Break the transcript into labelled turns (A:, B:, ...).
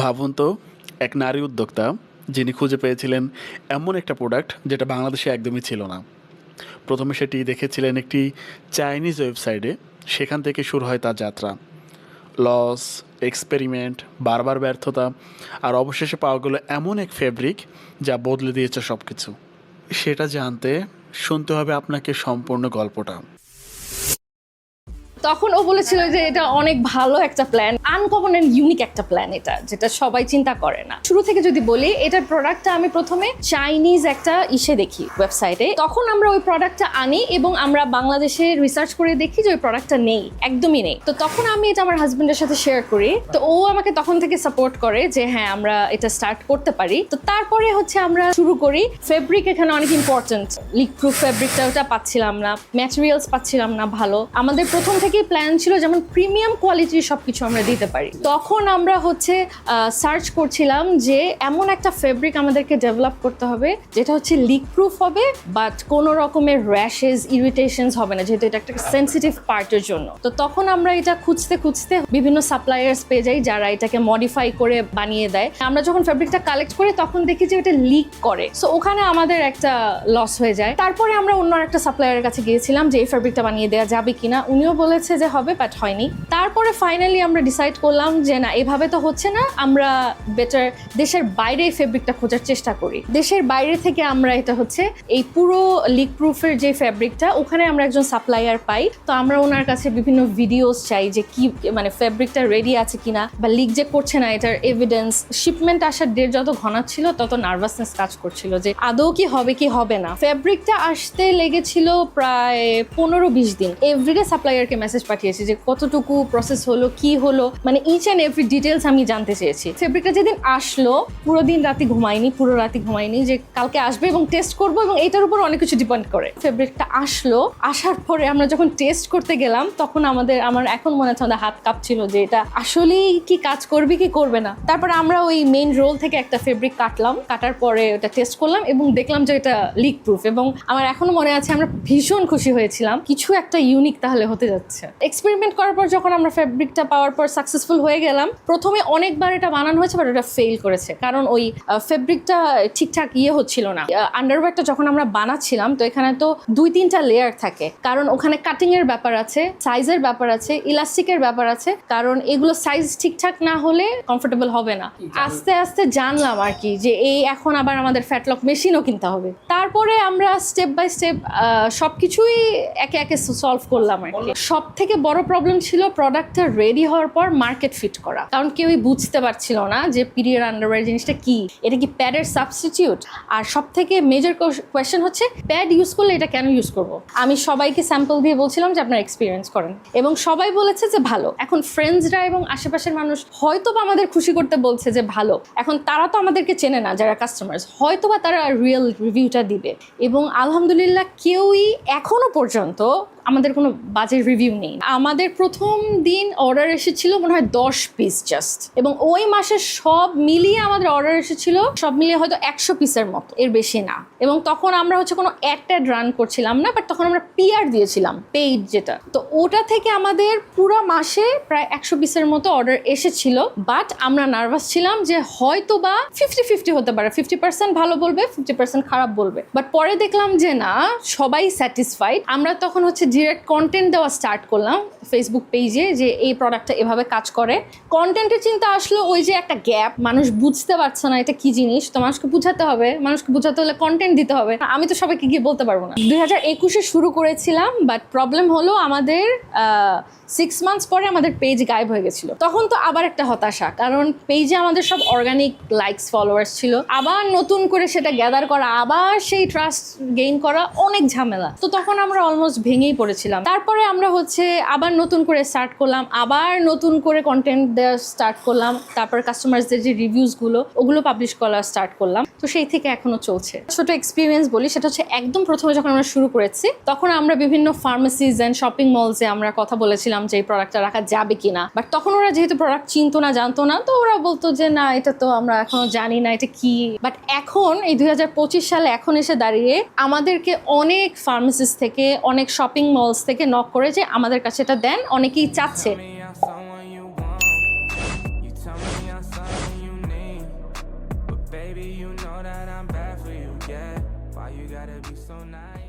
A: ভাবুন তো এক নারী উদ্যোক্তা যিনি খুঁজে পেয়েছিলেন এমন একটা প্রোডাক্ট যেটা বাংলাদেশে একদমই ছিল না। প্রথমে সেটি দেখেছিলেন একটি চাইনিজ ওয়েবসাইটে সেখান থেকে শুরু হয় তার যাত্রা। লস এক্সপেরিমেন্ট বারবার ব্যর্থতা আর অবশেষে পাওয়া গেলো এমন এক ফেব্রিক যা বদলে দিয়েছে সব কিছু সেটা জানতে শুনতে হবে আপনাকে সম্পূর্ণ গল্পটা।
B: তখন ও বলেছিল যে এটা অনেক ভালো একটা প্ল্যান আনকমন অ্যান্ড ইউনিক একটা প্ল্যান এটা, যেটা সবাই চিন্তা করে না। শুরু থেকে যদি বলি, এটার প্রোডাক্টটা আমি প্রথমে চাইনিজ একটা ইসে দেখি ওয়েবসাইটে তখন আমরা ওই প্রোডাক্টটা আনি এবং আমরা বাংলাদেশে রিসার্চ করে দেখি যে ওই প্রোডাক্টটা নেই, একদমই নেই। তো তখন আমি এটা আমার হাজবেন্ডের সাথে শেয়ার করি। তো ও আমাকে তখন থেকে সাপোর্ট করে যে হ্যাঁ আমরা এটা স্টার্ট করতে পারি। তো তারপরে হচ্ছে আমরা শুরু করি ফেব্রিক এখানে অনেক ইম্পর্টেন্ট লিক প্রুফ ফেব্রিকটা ওটা পাচ্ছিলাম না ম্যাটেরিয়ালস পাচ্ছিলাম না ভালো। আমাদের প্রথম থেকেই প্ল্যান ছিল যেমন প্রিমিয়াম কোয়ালিটির সবকিছু আমরা দিতে পারি। তখন আমরা হচ্ছে সার্চ করছিলাম যে এমন একটা ফেব্রিক আমাদেরকে ডেভেলপ করতে হবে, যেটা হচ্ছে লিক প্রুফ হবে বাট কোনো রকমের র্যাশেস ইরিটেশনস হবে না, যেহেতু এটা একটা সেন্সিটিভ পার্টের জন্য। তো তখন আমরা এটা খুঁজতে খুঁজতে বিভিন্ন সাপ্লায়ার্স পেয়ে যাই, যারা এটাকে মডিফাই করে বানিয়ে দেয়। আমরা যখন ফেব্রিকটা কালেক্ট করি, তখন দেখি যে এটা লিক করে। সো ওখানে আমাদের একটা লস হয়ে যায়। তারপরে আমরা অন্য একটা সাপ্লায়ারের কাছে গিয়েছিলাম যে এই ফেব্রিকটা বানিয়ে দেওয়া যাবে কিনা। উনিও বলেছে যে হবে বাট হয়নি। তারপরে ফাইনালি আমরা ডিসাইড করলাম যে না, এভাবে তো হচ্ছে না, আমরা বেটার দেশের বাইরে ফেব্রিকটা খোঁজার চেষ্টা করি। দেশের বাইরে থেকে আমরা এটা হচ্ছে এই পুরো লিক প্রুফের যে ফেব্রিকটা ওখানে আমরা একজন সাপ্লায়ার পাই। তো আমরা ওনার কাছে বিভিন্ন ভিডিওস চাই যে কি মানে ফেব্রিকটা রেডি আছে কিনা, বা লিক যে করছে না, এটার এভিডেন্স শিপমেন্ট আসার ডেট যত ঘনাচ্ছিল তত নার্ভাসনেস কাজ করছিল যে আদৌ কি হবে কি হবে না। ফেব্রিকটা আসতে লেগেছিল প্রায় পনেরো বিশ দিন। এভরিডে সাপ্লায়ারকে মেসেজ পাঠিয়েছি যে কতটুকু প্রসেস হলো, কি হলো মানে ইচ অ্যান্ড এভরি ডিটেলস আমি জানতে চেয়েছি। ফেব্রিকটা যেদিন আসলো, পুরো দিন রাতে ঘুমাইনি পুরো রাতে ঘুমাইনি যে কালকে আসবে এবং টেস্ট করব এবং এটার উপর অনেক কিছু ডিপেন্ড করে। ফেব্রিকটা আসলো, আসার পরে আমরা যখন টেস্ট করতে গেলাম, তখন আমাদের, আমার এখন মনে হচ্ছে আমাদের হাত কাঁপছিল যে এটা আসলেই কি কাজ করবে, কি করবে না। তারপরে আমরা ওই মেইন রোল থেকে একটা ফেব্রিক কাটলাম, কাটার পরে ওটা টেস্ট করলাম এবং দেখলাম যে এটা লিক প্রুফ এবং আমার এখনও মনে আছে আমরা ভীষণ খুশি হয়েছিলাম। কিছু একটা ইউনিক তাহলে হতে যাচ্ছে। এক্সপেরিমেন্ট করার পর যখন আমরা ফেব্রিকটা পাওয়ার পর সাকসেসফুল হয়ে গেলাম। প্রথমে অনেকবার এটা বানানো হয়েছে বাট ওটা ফেল করেছে। কারণ ওই ফেব্রিকটা ঠিকঠাক ইয়ে হচ্ছিল না। আন্ডারওয়্যারটা যখন আমরা বানাচ্ছিলাম তো এখানে তো দুই তিনটা লেয়ার থাকে। কারণ ওখানে কাটিং এর ব্যাপার আছে সাইজের ব্যাপার আছে ইলাস্টিকের ব্যাপার আছে। কারণ এগুলো সাইজ ঠিকঠাক না হলে কমফোর্টেবল হবে না। আস্তে আস্তে জানলাম আর কি যে এই এখন আবার আমাদের ফ্যাটলক মেশিনও কিনতে হবে। তারপরে আমরা স্টেপ বাই স্টেপ সবকিছুই একে একে সলভ করলাম আর কি। সব থেকে বড় প্রবলেম ছিল প্রোডাক্টটা রেডি হওয়ার পর মার্কেট ফিট করা। কারণ কেউই বুঝতে পারছিল না যে পিরিয়ড আন্ডারওয়্যার জিনিসটা কি। এটা কি প্যাডের সাবস্টিটিউট আর সব থেকে মেজর কোয়েশ্চেন হচ্ছে প্যাড ইউজ করলে এটা কেন ইউজ করব? আমি সবাইকে স্যাম্পল দিয়ে বলছিলাম যে আপনার এক্সপিরিয়েন্স করেন। এবং সবাই বলেছে যে ভালো। এখন ফ্রেন্ডসরা এবং আশেপাশের মানুষ হয়তো বা আমাদের খুশি করতে বলছে যে ভালো। এখন তারা তো আমাদেরকে চেনে না, যারা কাস্টমার্স হয়তো বা তারা রিয়েল রিভিউটা দিবে। এবং আলহামদুলিল্লাহ কেউই এখনও পর্যন্ত আমাদের কোনো বাজে রিভিউ নেই। আমাদের প্রথম দিন অর্ডার এসেছিল মনে হয় দশ পিস জাস্ট এবং ওই মাসে সব মিলিয়ে আমাদের অর্ডার এসেছিল, সব মিলিয়ে হয়তো একশো পিসের মতো, এর বেশি না। এবং তখন আমরা হচ্ছে কোনো ট্যাড রান করছিলাম না বাট তখন আমরা পিআর দিয়েছিলাম পেইড যেটা। তো ওটা থেকে আমাদের পুরো মাসে প্রায় একশো পিসের মতো অর্ডার এসেছিল বাট আমরা নার্ভাস ছিলাম যে হয়তো বা ফিফটি ফিফটি হতে পারে। ফিফটি পার্সেন্ট ভালো বলবে ফিফটি পার্সেন্ট খারাপ বলবে। বাট পরে দেখলাম যে না, সবাই স্যাটিসফাইড আমরা তখন হচ্ছে ডিরেক্ট কন্টেন্ট দেওয়া স্টার্ট করলাম ফেসবুক পেজে যে এই প্রোডাক্টটা এভাবে কাজ করে। কন্টেন্টের চিন্তা আসলো ওই যে একটা গ্যাপ মানুষ বুঝতে পারছে না এটা কি জিনিস। তো মানুষকে বুঝাতে হবে, মানুষকে বুঝাতে হলে কন্টেন্ট দিতে হবে। আমি তো সবাইকে গিয়ে বলতে পারব না। দুই হাজার একুশে শুরু করেছিলাম বাট প্রবলেম হলো আমাদের সিক্স মান্থস পরে আমাদের পেজ গায়েব হয়ে গেছিল। তখন তো আবার একটা হতাশা, কারণ পেজে আমাদের সব অর্গানিক লাইকস ফলোয়ার্স ছিল। আবার নতুন করে সেটা গ্যাদার করা, আবার সেই ট্রাস্ট গেইন করা অনেক ঝামেলা। তো তখন আমরা অলমোস্ট ভেঙেই পড়েছিলাম। তারপরে আমরা হচ্ছে আবার নতুন করে স্টার্ট করলাম, আবার নতুন করে কন্টেন্ট দেওয়া স্টার্ট করলাম, তারপর কাস্টমার্সদের যে রিভিউসগুলো ওগুলো পাবলিশ করা স্টার্ট করলাম। তো সেই থেকে এখনও চলছে। ছোট এক্সপিরিয়েন্স বলি, সেটা হচ্ছে একদম প্রথমে যখন আমরা শুরু করেছি, তখন আমরা বিভিন্ন ফার্মেসিজ অ্যান্ড শপিং মলসে আমরা কথা বলেছিলাম যে এই প্রোডাক্টটা রাখা যাবে কিনা। বাট তখন ওরা যেহেতু প্রোডাক্ট চিনতো না, জানতো না, তো ওরা বলতো যে, না, এটা তো আমরা এখনও জানি না, এটা কি? বাট এখন, এই দুই হাজার পঁচিশ সালে এখন এসে দাঁড়িয়ে আমাদেরকে অনেক ফার্মেসিস থেকে, অনেক শপিং মলস থেকে নক করে যে, আমাদের কাছে এটা দেন, অনেকেই চাচ্ছে।
C: Gotta be so nice?